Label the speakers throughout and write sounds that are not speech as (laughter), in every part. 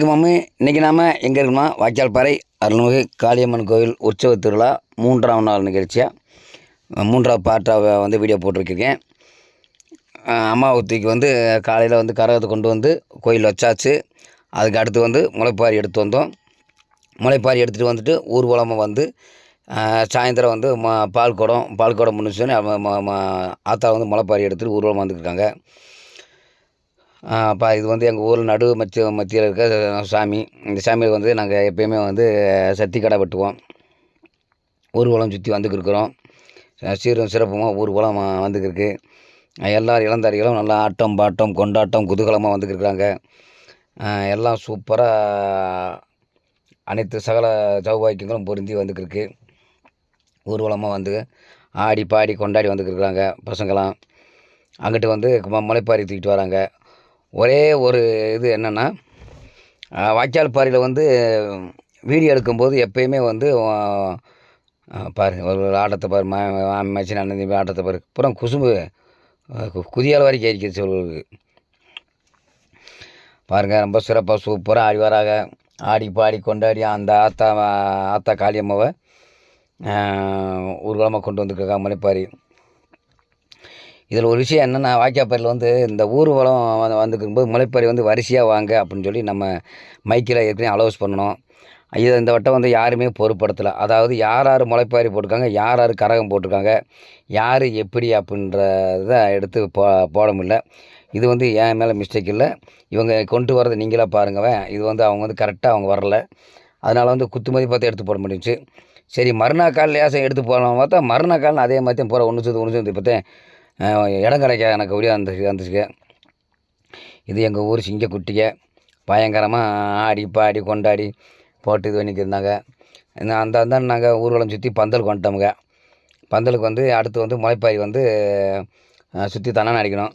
Speaker 1: வணக்கம் மம்மி இன்றைக்கி நாம் எங்கே இருக்கணுமா வாய்க்கால்பாறை அருள்மிகு காளியம்மன் கோவில் உற்சவ திருவிழா மூன்றாம் நாள் நிகழ்ச்சியாக மூன்றாவது பார்ட்டாக வந்து வீடியோ போட்டிருக்கேன். அம்மாவத்திக்கு வந்து காலையில் வந்து கரகத்தை கொண்டு வந்து கோயில் வச்சாச்சு. அதுக்கு அடுத்து வந்து முளைப்பாரி எடுத்து வந்தோம். முளைப்பாரி எடுத்துகிட்டு வந்துட்டு ஊர்வலமாக வந்து சாயந்தரம் வந்து ம பால் குடம் பால் குடம் முடிச்சோன்னே ஆத்தா வந்து முளைப்பாரி எடுத்துகிட்டு ஊர்வலமாக வந்துருக்காங்க அப்போ இது வந்து எங்கள் ஊரில் நடு மத்திய மத்தியில் இருக்க சாமி. இந்த சாமியில் வந்து நாங்கள் எப்பயுமே வந்து சத்தி கடை வெட்டுவோம் ஊர்வலம் சுற்றி வந்துக்கிருக்கிறோம் சீரும் சிறப்புமாக ஊர்வலம் வந்துக்கிருக்கு எல்லார் இளந்தாரிகளும் நல்லா ஆட்டம் பாட்டம் கொண்டாட்டம் குதூகலமாக வந்துக்கிருக்குறாங்க எல்லாம் சூப்பராக அனைத்து சகல சௌபாக்கியங்களும் பொருந்தி வந்துக்கிருக்கு ஊர்வலமாக வந்து ஆடி பாடி கொண்டாடி வந்துக்கிருக்குறாங்க பசங்களாம். அங்கிட்டு வந்து மலைப்பாரி தூக்கிட்டு வராங்க. ஒரே ஒரு இது என்னென்னா வாய்க்கால் பாறையில் வந்து வீடியோ எடுக்கும்போது எப்பயுமே வந்து பாரு ஒரு ஆட்டத்தை பாரு மச்சின் அண்ணன் தம்பி ஆட்டத்தை பாரு. அப்புறம் குசும்பு குதியால் வரைக்கும் ஏறிக்கிச்சு சொல்லுவது பாருங்கள் ரொம்ப சிறப்பாக சூப்பராக ஆடி ஆடி பாடி கொண்டாடி அந்த ஆத்தா ஆத்தா காளியம்மாவை ஊர்வலமாக கொண்டு வந்துருக்காங்க மலைப்பாரி இதில் ஒரு விஷயம் என்னென்னா வாய்க்காப்பேரில் வந்து இந்த ஊர்வலம் வந்து வந்துருக்கும்போது முளைப்பாரி வந்து வரிசையாக வாங்க அப்படின்னு சொல்லி நம்ம மைக்கில் ஏற்கனவே அலோஸ் பண்ணணும். இது இந்த வட்டம் வந்து யாருமே பொருட்படுத்தலை. அதாவது யார் யார் முளைப்பாரி போட்டிருக்காங்க யார் யார் கரகம் போட்டிருக்காங்க யார் எப்படி அப்படின்றத எடுத்து போ போட முடியல. இது வந்து என் மேலே மிஸ்டேக் இல்லை. இவங்க கொண்டு வரதை நீங்களாக பாருங்கள் இது வந்து அவங்க வந்து கரெக்டாக அவங்க வரல. அதனால் வந்து குத்துமதி பார்த்து எடுத்து போட முடிஞ்சுச்சு. சரி மறுநாள் காலையில் ஏசம் எடுத்து போகலாம் பார்த்தா மறுநாள் காலில் அதே மாதிரி போகிற ஒன்று சேர்ந்து ஒன்று சேர்ந்து பார்த்தேன். இடம் கிடைக்க எனக்கு ஒரே அந்த வந்துச்சுங்க இது எங்கள் ஊர் சிங்கக்குட்டிங்க பயங்கரமாக ஆடி பாடி கொண்டாடி போட்டு இது பண்ணிக்கிருந்தாங்க. இந்த அந்த அந்த நாங்கள் ஊர்வலம் சுற்றி பந்தலுக்கு வந்துட்டோமுங்க. பந்தலுக்கு வந்து அடுத்து வந்து முளைப்பாரி வந்து சுற்றி தண்ணான் அடிக்கணும்.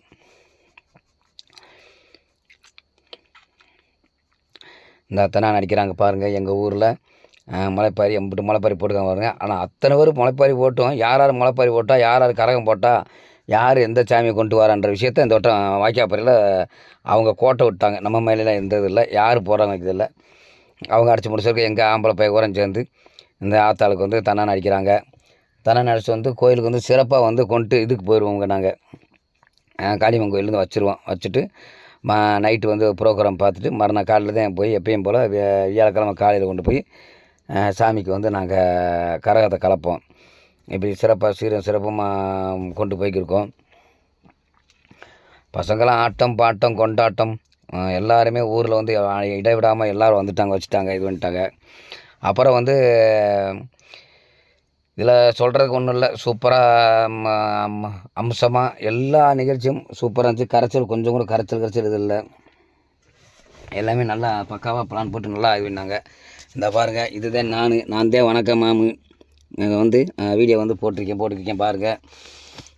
Speaker 1: இந்த அத்தனை அடிக்கிறாங்க பாருங்கள் எங்கள் ஊரில். முளைப்பாரி எம்பிட்டு முளைப்பாரி போட்டுக்காங்க பாருங்கள் ஆனால் அத்தனை பேர் முளைப்பாரி போட்டோம். யார் யார் முளைப்பாரி போட்டால் யார் யார் கரகம் போட்டால் யார் எந்த சாமியை கொண்டு வரான்ற விஷயத்த இந்த வட்டம் வாய்க்காப்பறையில் அவங்க கோட்டை விட்டாங்க. நம்ம மேலாம் இருந்தது இல்லை. யார் போகிறாங்க இதில் அவங்க அடித்து முடிச்சதுக்கு எங்கள் ஆம்பளை பைய கூரம் சேர்ந்து இந்த ஆத்தாளுக்கு வந்து தண்ணான் அடிக்கிறாங்க. தண்ணான் அடித்து வந்து கோயிலுக்கு வந்து சிறப்பாக வந்து கொண்டு இதுக்கு போயிடுவோங்க நாங்கள் காளியம்மன் கோயிலேருந்து வச்சுருவோம். வச்சுட்டு ம நைட்டு வந்து ப்ரோக்ராம் பார்த்துட்டு மறுநாள் காலையில் தான் போய் எப்பயும் போல் வியாழக்கிழமை காலையில் கொண்டு போய் சாமிக்கு வந்து நாங்கள் கரகத்தை கலப்போம். இப்படி சிறப்பாக சீரும் சிறப்பமாக கொண்டு போய்க்கிருக்கோம். பசங்களாம் ஆட்டம் பாட்டம் கொண்டாட்டம் எல்லாருமே ஊரில் வந்து இடைவிடாமல் எல்லோரும் வந்துட்டாங்க வச்சுட்டாங்க இது பண்ணிட்டாங்க. அப்புறம் வந்து இதில் சொல்கிறதுக்கு ஒன்றும் இல்லை சூப்பராக அம்சமாக எல்லா நிகழ்ச்சியும் சூப்பராக இருந்துச்சு. கரைச்சல் கொஞ்சம் கூட கரைச்சல் கரைச்சல் இது இல்லை. எல்லாமே நல்லா பக்காவாக பிளான் போட்டு நல்லா இது பண்ணாங்க இந்த பாருங்கள் இதுதான் நான் நான் தான் வணக்கம் மாமு. நான் வந்து வீடியோ வந்து போட்டிருக்கேன் போட்டிருக்கேன் பாருங்கள்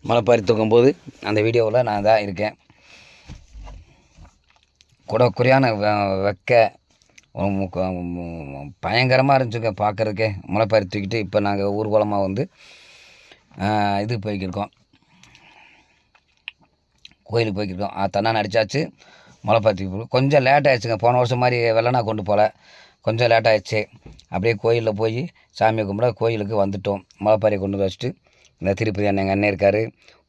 Speaker 1: மலைப்பாரி தூக்கும்போது அந்த வீடியோவில் நான் தான் இருக்கேன். கூட குறையான வெ- வெக்க பயங்கரமாக இருந்துச்சுங்க பார்க்குறதுக்கே முளைப்பாரி தூக்கிட்டு இப்போ நாங்கள் ஊர்வலமாக வந்து இது போய்க்கிருக்கோம். கோயிலுக்கு போய்க்கிருக்கோம். தன்னா தண்ணான் அடித்தாச்சு முளைப்பாரி தூக்கி கொஞ்சம் லேட் ஆயிடுச்சுங்க. போன வருஷம் மாதிரி வெள்ளனா கொண்டு போகல கொஞ்சம் லேட் ஆயிடுச்சு அப்படியே கோயிலில் போய் சாமியை கும்பிட கோயிலுக்கு வந்துட்டோம். மலைப்பாறையை கொண்டு வந்து வச்சுட்டு இந்த திருப்பதி அண்ணன் எங்கள் அண்ணன் இருக்கார்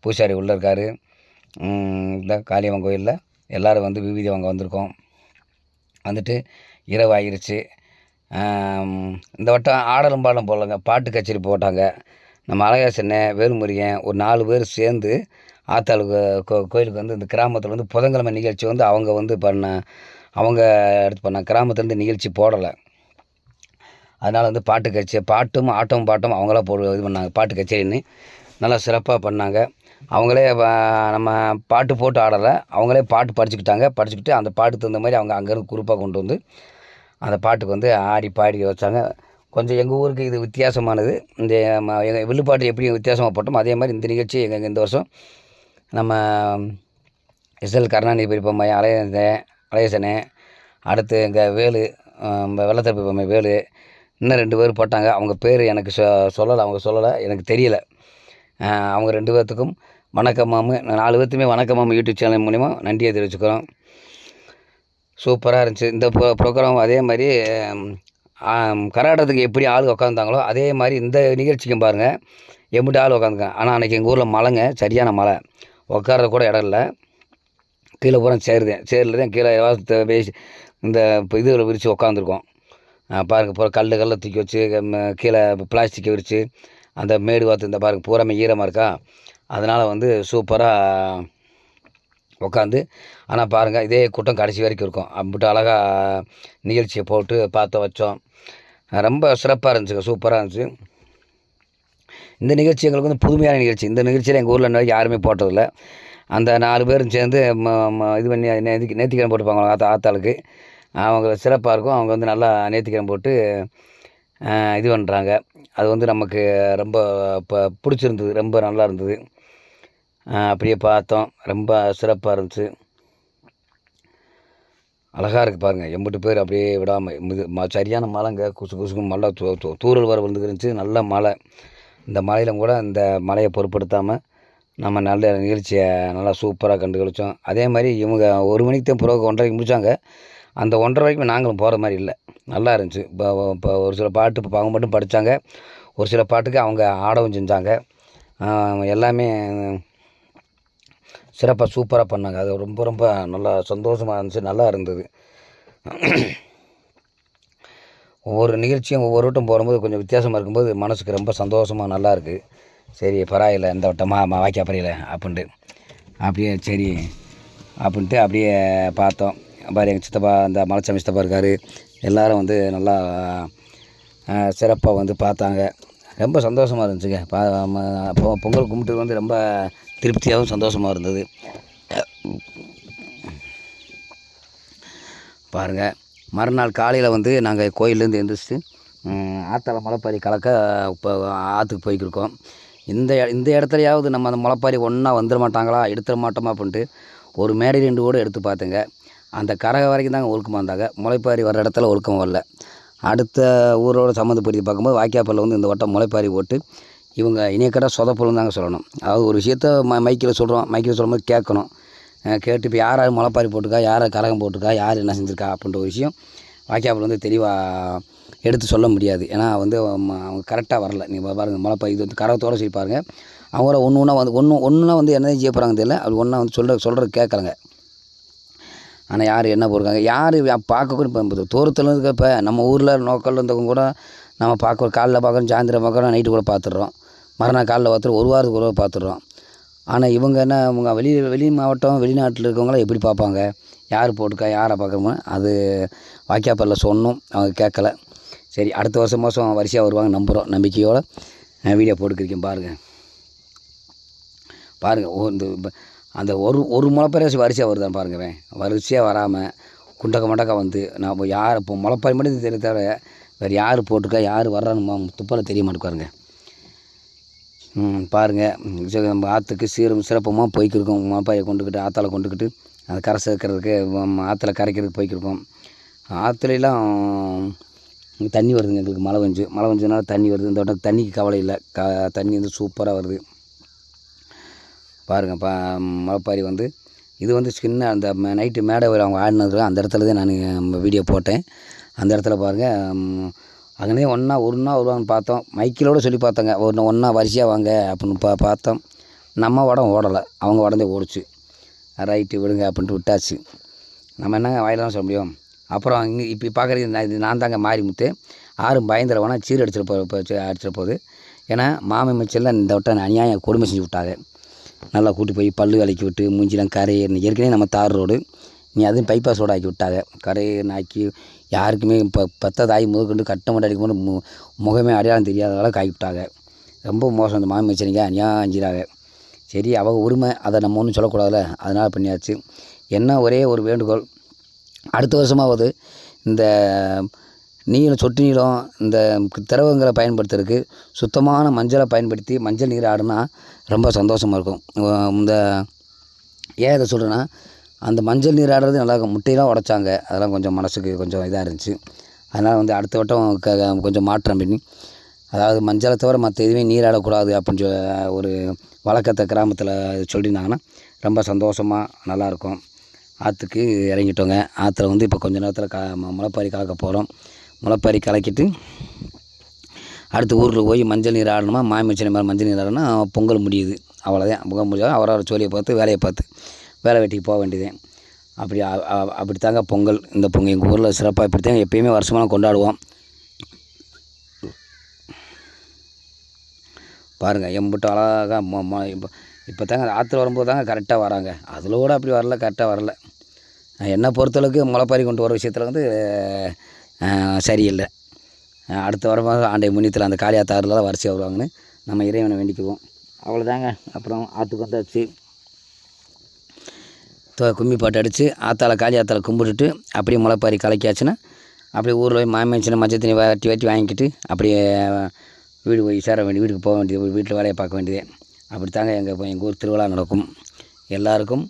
Speaker 1: பூசாரி உள்ளே இருக்கார். இந்த காளியம்மன் கோயிலில் எல்லோரும் வந்து விவிதி அவங்க வந்திருக்கோம். வந்துட்டு இரவு ஆகிருச்சு இந்த வட்டம் ஆடலும் பாடலும் போடலங்க. பாட்டு கச்சேரி போட்டாங்க. நம்ம அழகாசண்ணே வேலுமுருகன் ஒரு நாலு பேர் சேர்ந்து ஆத்தாளுக்கு கோ கோயிலுக்கு வந்து இந்த கிராமத்தில் வந்து புதன்கிழமை நிகழ்ச்சி வந்து அவங்க வந்து பண்ண அவங்க எடுத்து பண்ண கிராமத்துலேருந்து நிகழ்ச்சி போடலை. அதனால் வந்து பாட்டு கச்சேரி பாட்டும் ஆட்டம் பாட்டும் அவங்களா போ இது பண்ணாங்க. பாட்டு கச்சேரின்னு நல்லா சிறப்பாக பண்ணாங்க. அவங்களே நம்ம பாட்டு போட்டு ஆடலை. அவங்களே பாட்டு படிச்சுக்கிட்டாங்க. படிச்சுக்கிட்டு அந்த பாட்டுக்கு தகுந்த மாதிரி அவங்க அங்கேருந்து குரூப்பாக கொண்டு வந்து அந்த பாட்டுக்கு வந்து ஆடி பாடி வச்சாங்க. கொஞ்சம் எங்கள் ஊருக்கு இது வித்தியாசமானது. இந்த எங்கள் வில்லுப்பாட்டு எப்படி வித்தியாசமாக போட்டோம் அதே மாதிரி இந்த நிகழ்ச்சி எங்கள் இந்த வருஷம் நம்ம எஸ்எல் கருணாநிதி மையம் அலையசனே அலையசனே அடுத்து எங்கள் வேலு வெள்ளத்தரப்பு பொம்மை வேலு இன்னும் ரெண்டு பேர் போட்டாங்க. அவங்க பேர் எனக்கு சொ சொல்லலை அவங்க சொல்லலை எனக்கு தெரியலை. அவங்க ரெண்டு பேர்த்துக்கும் வணக்கம் மாமு நாலு பேர்த்துமே வணக்கம் மாமு யூடியூப் சேனல் மூலிமா நன்றியை தெரிவிச்சுக்கிறோம். சூப்பராக இருந்துச்சு. இந்த ப்ரோ ப்ரோக்ராம் அதே மாதிரி கராட்டத்துக்கு எப்படி ஆள் உக்காந்தாங்களோ அதே மாதிரி இந்த நிகழ்ச்சிக்கும் பாருங்கள் எப்படி ஆள் உக்காந்துருக்காங்க. ஆனால் அன்றைக்கி எங்கள் ஊரில் மழைங்க சரியான மழை. உட்கார்றது கூட இடம் இல்லை. கீழே பூரா சேருதேன் சேரில் தான் கீழே ஏதாவது பேசி இந்த இப்போ இது விரித்து உக்காந்துருக்கோம் பாருங்க பூரா கல் கல்லை தூக்கி வச்சு கீழே பிளாஸ்டிக்கை விரித்து அந்த மேடு வாத்து இந்த பாருங்க பூராமே ஈரமாக இருக்கா? அதனால் வந்து சூப்பராக உட்காந்து ஆனால் பாருங்கள் இதே கூட்டம் கடைசி வரைக்கும் இருக்கும். அம்பிட்டு அழகாக நிகழ்ச்சியை போட்டு பார்த்து வச்சோம். ரொம்ப சிறப்பாக இருந்துச்சுங்க சூப்பராக இருந்துச்சு. இந்த நிகழ்ச்சி எங்களுக்கு வந்து புதுமையான நிகழ்ச்சி. இந்த நிகழ்ச்சியில் எங்கள் ஊரில் யாருமே போட்டதில்லை. அந்த நாலு பேரும் சேர்ந்து ம- ம- இது பண்ணி நேர்த்தி நேத்திக்கிழமை போட்டுப்பாங்க ஆத்தா ஆத்தாளுக்கு. அவங்க சிறப்பாக இருக்கும். அவங்க வந்து நல்லா நேத்திக்கிழமை போட்டு இது பண்ணுறாங்க அது வந்து நமக்கு ரொம்ப இப்போ பிடிச்சிருந்தது. ரொம்ப நல்லா இருந்தது. அப்படியே பார்த்தோம். ரொம்ப சிறப்பாக இருந்துச்சு. அழகாக இருக்குது பாருங்கள் எம்பிட்டு பேர் அப்படியே விடாமல் இது ம- சரியான மழைங்க. குசு குசுக்கும் மழை தூ தூரல் வர விழுந்துருந்துச்சு நல்ல மழை. இந்த மழையிலும் கூட இந்த மழையை பொருட்படுத்தாமல் நம்ம நல்ல நிகழ்ச்சியை நல்லா சூப்பராக கண்டு கழிச்சோம் அதே மாதிரி இவங்க ஒரு மணிக்கு தான் பிறகு ஒன்றரைக்கு முடித்தாங்க அந்த ஒன்றரை வரைக்கும் நாங்களும் போகிற மாதிரி இல்லை. நல்லா இருந்துச்சு. இப்போ இப்போ ஒரு சில பாட்டு இப்போ அவங்க மட்டும் படித்தாங்க ஒரு சில பாட்டுக்கு அவங்க ஆடவும் செஞ்சாங்க. எல்லாமே சிறப்பாக சூப்பராக பண்ணாங்க. அது ரொம்ப ரொம்ப நல்லா சந்தோஷமாக இருந்துச்சு. நல்லா இருந்தது. ஒவ்வொரு நிகழ்ச்சியும் ஒவ்வொரு வட்டம் போகும்போது கொஞ்சம் வித்தியாசமாக இருக்கும்போது மனசுக்கு ரொம்ப சந்தோஷமாக நல்லா இருக்குது சரி பரவாயில்ல இந்த வட்டமாக ம- வாய்க்கா பரவாயில்ல அப்படின்ட்டு அப்படியே சரி அப்படின்ட்டு அப்படியே பார்த்தோம். பாரு எங்கள் சித்தப்பா இந்த மலைச்சாமி சித்தப்பா இருக்கார். எல்லாரும் வந்து நல்லா சிறப்பாக வந்து பார்த்தாங்க. ரொம்ப சந்தோஷமாக இருந்துச்சுங்க. பா பொங்கல் கும்பிட்டு வந்து ரொம்ப திருப்தியாகவும் சந்தோஷமாக இருந்தது. பாருங்கள் மறுநாள் காலையில் வந்து நாங்கள் கோயிலேருந்து எழுந்திரிச்சிட்டு ஆத்தால மலைப்பாரி கலக்க இப்போ ஆற்றுக்கு போய்க்கிருக்கோம். இந்த இந்த இடத்துலையாவது நம்ம அந்த முளைப்பாரி ஒன்றா வந்துட மாட்டாங்களா எடுத்துட மாட்டோமா அப்படின்ட்டு ஒரு மேடை ரெண்டு கூட எடுத்து பார்த்தேங்க. அந்த கரக வரைக்கும் தாங்க ஒழுக்கமாக இருந்தாங்க. முளைப்பாரி வர இடத்துல ஒழுக்கம் வரல. அடுத்த ஊரோட சம்மந்தப்படுத்தி பார்க்கும்போது வாய்க்காப்பல்ல வந்து இந்த வட்டம் முளைப்பாரி போட்டு இவங்க இணையக்கடை சொதப்பலும் தாங்க சொல்லணும். அதாவது ஒரு விஷயத்த ம மைக்கில் சொல்கிறோம் மைக்கில் சொல்லும்போது கேட்கணும். கேட்டு இப்போ யார் யார் முளைப்பாரி போட்டுக்கா யார் கரகம் போட்டுக்கா யார் என்ன செஞ்சுருக்கா? அப்படின்ற ஒரு விஷயம் வாய்க்காப்பில் வந்து தெளிவாக எடுத்து சொல்ல முடியாது. ஏன்னா வந்து அவங்க கரெக்டாக வரல. நீங்கள் பாருங்கள் மழை பெய்யுது வந்து கரகத்தோடு சரி பாருங்கள் அவங்கள ஒன்று ஒன்றா வந்து ஒன்று ஒன்றுனா வந்து என்ன செய்ய போகிறாங்க தெரியல. அப்படி ஒன்றா வந்து சொல்கிற சொல்கிறது கேட்குறாங்க ஆனால் யார் என்ன போடுறாங்க யார் பார்க்க கூட இப்போ தூரத்தில் இருக்க இப்போ நம்ம ஊரில் நோக்கல் இருந்தவங்க கூட நம்ம பார்க்க காலைல பார்க்குறோம் சாயந்தரம் பார்க்குறோம் நைட்டு கூட பார்த்துடுறோம். மறுநாள் காலைல பார்த்துட்டு ஒரு வாரத்துக்கு ஒரு பார்த்துடுறோம். ஆனால் இவங்க என்ன அவங்க வெளி வெளி மாவட்டம் வெளிநாட்டில் இருக்கவங்களாம் எப்படி பார்ப்பாங்க? யார் போட்டுக்கா யாரை பார்க்குறோமோ அது வாக்கியாப்பரில் சொன்னோம் அவங்க கேட்கல. சரி அடுத்த வருஷம் மாதம் வரிசையாக வருவாங்க நம்புகிறோம் நம்பிக்கையோடு வீடியோ போட்டுக்கிறீங்க பாருங்கள் பாருங்கள் இந்த அந்த ஒரு ஒரு முளைப்பரிசி வரிசையாக வருதான் பாருங்க வரிசையாக வராமல் குண்டக்க மண்டக்க வந்து நான் யார் இப்போ முளைப்பாரி மட்டும் தெரிய தவிர வேறு யார் போட்டிருக்கா யார் வர்றான்னு துப்பால் தெரிய மாட்டேங்க பாருங்கள் நம்ம ஆற்றுக்கு சீரும் சிறப்பமாக போய்க்கிருக்கோம். முளைப்பாரியை கொண்டுக்கிட்டு ஆற்றால கொண்டுக்கிட்டு அந்த கரை சேர்க்கறதுக்கு ஆற்றுல கரைக்கிறதுக்கு போய்க்கிருக்கோம். ஆற்றுலாம் தண்ணி வருதுங்க எங்களுக்கு மழை வந்து மழை வந்ததுனால தண்ணி வருது. இந்த வட்டம் தண்ணிக்கு கவலை இல்லை. க தண்ணி வந்து சூப்பராக வருது. பாருங்கள் பா முளைப்பாரி வந்து. இது வந்து சின்ன அந்த நைட்டு மேடை அவங்க ஆடினது அந்த இடத்துல தான் நான் வீடியோ போட்டேன். அந்த இடத்துல பாருங்கள் அங்கனே ஒன்றா ஒன்றா வருவாங்கன்னு பார்த்தோம். மைக்கிலோட சொல்லி பார்த்தோங்க. ஒன்று ஒன்றா வரிசையாக வாங்க அப்படின்னு பா பார்த்தோம். நம்ம வடம் ஓடலை. அவங்க உடந்தே ஓடிச்சு. ரைட்டு விடுங்க அப்படின்ட்டு விட்டாச்சு. நம்ம என்னங்க வாயிலாம் சொல்ல முடியும்? அப்புறம் இங்கே இப்போ பார்க்குறது நான் இது நான் தாங்க மாரிமுத்து ஆறும் பயந்துட சீர் அடிச்சிட்டு போ அடிச்சிட போகுது. ஏன்னா மாமி மிச்செல்லாம் இந்த வட்டம் அநியாயம் கொடுமை செஞ்சு விட்டாங்க. நல்லா கூட்டி போய் பல்லு விளக்கி விட்டு மூஞ்சிலாம் கரை ஏற்கனவே நம்ம தார் ரோடு. நீ அதுவும் பைபாஸ் ரோடு ஆக்கி விட்டாங்க. கரையை ஆக்கி யாருக்குமே இப்போ பத்த தாய் முதற்கொண்டு கட்ட மட்டும் அடிக்கும் போது மு முகமே அடையாளம் தெரியாத அளவுக்கு ஆக்கி விட்டாங்க. ரொம்ப மோசம் இந்த மாமி வச்சுருங்க அநியாயம் அஞ்சிறாங்க சரி அவங்க உரிமை அதை நம்ம ஒன்றும் சொல்லக்கூடாதுல்ல. அதனால் பண்ணியாச்சு. என்ன ஒரே ஒரு வேண்டுகோள் அடுத்த வருஷமாவது இந்த நீளம் சொட்டு நீளம் இந்த திரவங்களை பயன்படுத்துறதுக்கு சுத்தமான மஞ்சளை பயன்படுத்தி மஞ்சள் நீர் ஆடினா ரொம்ப சந்தோஷமாக இருக்கும். இந்த ஏன் இதை சொல்கிறேன்னா அந்த மஞ்சள் நீர் ஆடுறது நல்லா இருக்கும். முட்டையெல்லாம் உடைச்சாங்க. அதெல்லாம் கொஞ்சம் மனசுக்கு கொஞ்சம் இதாக இருந்துச்சு. அதனால் வந்து அடுத்த வட்டம் க க- கொஞ்சம் மாற்றம் பண்ணி அதாவது மஞ்சளை தவிர மற்ற எதுவுமே நீராடக்கூடாது அப்படின்னு சொ- ஒரு வழக்கத்தை கிராமத்தில் சொல்லியிருந்தாங்கன்னா ரொம்ப சந்தோஷமாக நல்லாயிருக்கும் ஆற்றுக்கு இறங்கிட்டோங்க. ஆற்றுல வந்து இப்போ கொஞ்ச நேரத்தில் க ம- முளைப்பாரி கலக்க போகிறோம் முளைப்பாரி கலக்கிட்டு அடுத்து ஊரில் போய் மஞ்சள் நீர் ஆடணுமா? மாமிச்சனை மாதிரி மஞ்சள் நீர் ஆடணும்னா பொங்கல் முடியுது. அவ்வளோதான் பொங்கல் முடியாது அவரவர் சோழியை பார்த்து வேலையை பார்த்து வேலை வெட்டிக்கு போக வேண்டியது அப்படி அ- அப்படி தாங்க பொங்கல். இந்த பொங்கல் எங்கள் ஊரில் சிறப்பாக இப்படி தாங்க எப்பயுமே வருஷமாக கொண்டாடுவோம். பாருங்கள் எம்பிட்டு அழகாக மொ மொ இப்போ இப்போ தாங்க ஆற்றுல வரும்போது தாங்க கரெக்டாக வராங்க. அதில் கூட அப்படி வரல கரெக்டாக வரல. என்னை பொறுத்தளவுக்கு முளைப்பாரி கொண்டு வர விஷயத்தில் வந்து சரியில்லை. அடுத்த வாரமாக ஆண்டை முன்னித்தில் அந்த காளியாத்தாறுல தான் வரிசையாக வருவாங்கன்னு நம்ம இறைவனை வேண்டிக்குவோம். அவ்வளோதாங்க அப்புறம் ஆற்றுக்கு வந்தாச்சு. கும்மி பாட்டு அடித்து ஆத்தால காளி ஆத்தால கும்பிட்டுட்டு அப்படியே முளைப்பாரி கலக்கியாச்சுன்னா அப்படியே ஊரில் போய் மாமியாச்சுன்னா மஞ்சள் தண்ணி வாட்டி வாட்டி வாங்கிக்கிட்டு அப்படியே வீடு போய் சேர வேண்டிய வீட்டுக்கு போக வேண்டியது வீட்டில் வேலையை பார்க்க வேண்டியது. அப்படித்தாங்க எங்கள் எங்கள் ஊர் திருவிழா நடக்கும். எல்லாருக்கும்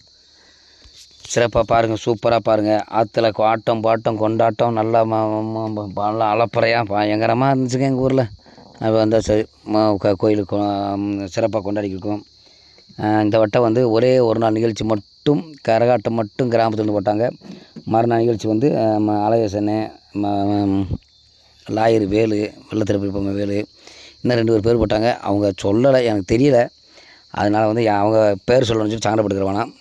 Speaker 1: சிறப்பாக பாருங்கள் சூப்பராக பாருங்கள் ஆற்றுல ஆட்டம் பாட்டம் கொண்டாட்டம் நல்லா ம- ம- நல்லா அலப்பறையாக பயங்கரமாக இருந்துச்சுங்க எங்கள் ஊரில். அது வந்து சரி கோயிலுக்கு சிறப்பாக கொண்டாடிக்கிருக்கோம். இந்த வட்டம் வந்து ஒரே ஒரு நாள் நிகழ்ச்சி மட்டும் கரகாட்டம் மட்டும் கிராமத்துலேருந்து போட்டாங்க. மறுநாள் நிகழ்ச்சி வந்து ஆஹ் ம- லாயர் வேலு வெள்ளத்திருப்பி பொம்மை வேலு இன்னும் ரெண்டு பேர் பேர் போட்டாங்க. அவங்க சொல்லலை எனக்கு தெரியல. அதனால் வந்து அவங்க பேர் சொல்லணும்னு சொல்லி சங்கடப்பட்டுக்கிற வேணாம்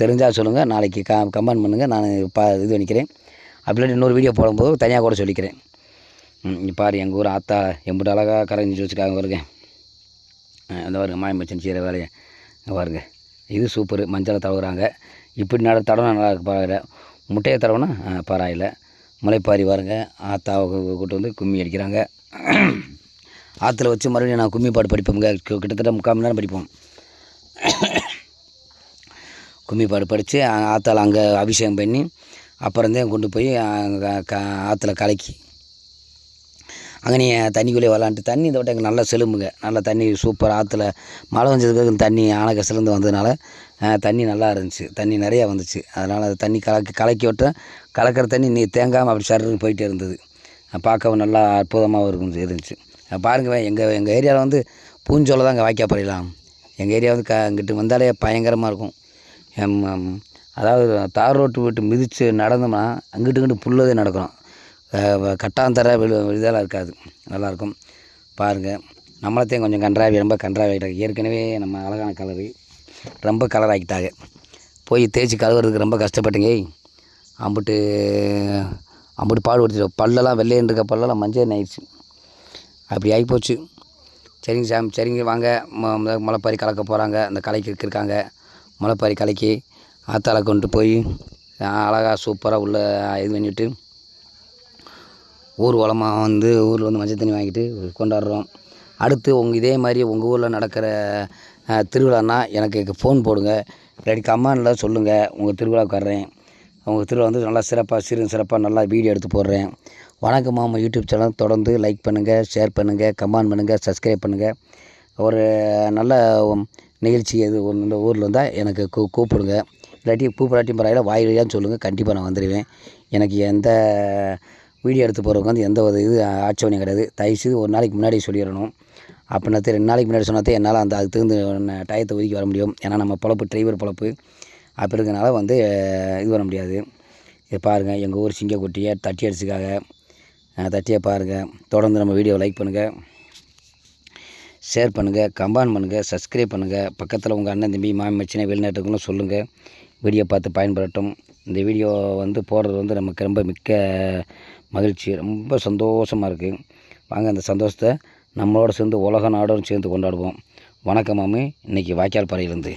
Speaker 1: தெரிஞ்சால் சொல்லுங்கள் நாளைக்கு க கமெண்ட் பண்ணுங்கள் நான் பா இது பண்ணிக்கிறேன். அப்படி இன்னொரு வீடியோ போடும்போது தனியாக கூட சொல்லிக்கிறேன். ம், பாரு எங்கள் ஊர் ஆத்தா எம்பிட்டு அழகாக கரைஞ்சி வச்சுருக்காங்க பாருங்க. அந்த பாருங்க மாயம்பச்சன் செய்கிற வேலையை. பாருங்க இது சூப்பர் மஞ்சளை தடவுறாங்க. இப்படி நட தடவை நல்லா இருக்கு பரவாயில்ல முட்டையை தடவைனா பரவாயில்ல. முளைப்பாரி வருங்க ஆத்தாவை கூட்டு வந்து கும்மி அடிக்கிறாங்க. ஆற்றுல வச்சு மறுபடியும் நான் கும்மி பாட்டு படிப்போங்க கிட்டத்தட்ட முக்கால் மணி நேரம் படிப்போம். (coughs) கும்மி பாடு படித்து ஆற்றால் அங்கே அபிஷேகம் பண்ணி அப்புறந்தே கொண்டு போய் க ஆற்றுல கலக்கி அங்கே நீ தண்ணிக்குள்ளே விளாண்டுட்டு தண்ணி இந்த வட்டம் எங்களுக்கு நல்லா செலும்புங்க நல்லா தண்ணி சூப்பர் ஆற்றுல மழை வந்ததுக்கு தண்ணி ஆனக்க சிலந்து வந்ததுனால தண்ணி நல்லா இருந்துச்சு. தண்ணி நிறையா வந்துச்சு. அதனால் அது தண்ணி கலக்கி கலக்கி விட்டேன் கலக்கிற தண்ணி நீ தேங்காமல் அப்படி சருன்னு போயிட்டே இருந்தது. பார்க்கவும் நல்லா அற்புதமாகவும் இருக்கும் இருந்துச்சு. பாருங்க எங்கள் எங்கள் ஏரியாவில் வந்து பூஞ்சோலை தான் இங்கே வாய்க்கா பறியலாம் எங்கள் ஏரியா வந்து க இங்கிட்டு வந்தாலே பயங்கரமாக இருக்கும். அதாவது தார் ரோட்டு விட்டு மிதித்து நடந்தோம்னா அங்கிட்டு இங்கிட்டு புல்லதே நடக்கிறோம் கட்டாந்தர விழு இதெல்லாம் இருக்காது. நல்லாயிருக்கும் பாருங்கள் நம்மளத்தையும் கொஞ்சம் கன்றாவி ரொம்ப கன்றாவிட்டாங்க ஏற்கனவே நம்ம அழகான கலரு ரொம்ப கலர் ஆக்கிட்டாங்க போய் தேய்ச்சி கழுவுறதுக்கு ரொம்ப கஷ்டப்பட்டுங்க. அம்பிட்டு அம்பிட்டு அம்புட்டு பல்லெல்லாம் வெள்ளையன் இருக்க பல்லெல்லாம் மஞ்சள் ஆயிடுச்சு. அப்படி ஆகிப்போச்சு. சரிங்க சாமி சரிங்க வாங்க. ம- முளைப்பாரி கலக்க போகிறாங்க அந்த கலைக்கு இருக்காங்க முளைப்பாரி கலக்கி ஆத்தால கொண்டு போய் அழகாக சூப்பராக உள்ள இது பண்ணிவிட்டு ஊர் உலமாக வந்து ஊரில் வந்து மஞ்சள் தண்ணி வாங்கிட்டு கொண்டாடுறோம். அடுத்து உங்கள் இதே மாதிரி உங்கள் ஊரில் நடக்கிற திருவிழான்னா எனக்கு ஃபோன் போடுங்க. இல்லாட்டி கம்மான்ல சொல்லுங்கள் உங்கள் திருவிழாவுக்கு வர்றேன். அவங்க திருவிழா வந்து நல்லா சிறப்பாக சிறு சிறப்பாக நல்லா வீடியோ எடுத்து போடுறேன். வணக்கம் மாமா யூடியூப் சேனல். தொடர்ந்து லைக் பண்ணுங்கள் ஷேர் பண்ணுங்கள் கமெண்ட் பண்ணுங்கள் சப்ஸ்கிரைப் பண்ணுங்கள் ஒரு நல்ல நிகழ்ச்சி எது ஒன்று இந்த ஊரில் இருந்தால் எனக்கு கூ கூப்பிடுங்க. இல்லாட்டி கூப்பிடாட்டி பரவாயில்ல வாய் வழியான்னு சொல்லுங்கள் கண்டிப்பாக நான் வந்துடுவேன் எனக்கு எந்த வீடியோ எடுத்து போகிறவங்க வந்து எந்த ஒரு இது ஆட்சேபனையும் கிடையாது. தயவுசெய்து ஒரு நாளைக்கு முன்னாடி சொல்லிடணும். அப்படின்னா ரெண்டு நாளைக்கு முன்னாடி சொன்னாத்தே என்னால் அந்த அதுக்கு தகுந்த டயத்தை ஒதுக்கி வர முடியும். ஏன்னா நம்ம பொழப்பு டிரைவர் பொழப்பு. அப்படி இருக்கனால வந்து இது பண்ண முடியாது. இது பாருங்கள் எங்கள் ஊர் சிங்கக்குட்டியை தட்டி அடிச்சுக்காக. தட்டியை பாருங்கள் தொடர்ந்து நம்ம வீடியோ லைக் பண்ணுங்கள் ஷேர் பண்ணுங்கள் கமெண்ட் பண்ணுங்கள் சப்ஸ்கிரைப் பண்ணுங்கள் பக்கத்தில் உங்கள் அண்ணன் தம்பி மாமி மச்சினை வெளிநாட்டுக்குன்னு சொல்லுங்கள் வீடியோ பார்த்து பயன்படட்டும் இந்த வீடியோ வந்து போடுறது வந்து நமக்கு ரொம்ப மிக்க மகிழ்ச்சி. ரொம்ப சந்தோஷமாக இருக்குது வாங்க அந்த சந்தோஷத்தை நம்மளோட சேர்ந்து உலக நாடோடு சேர்ந்து கொண்டாடுவோம். வணக்கம் மாமி. இன்றைக்கி வாய்க்கால் பாறையிலேருந்து.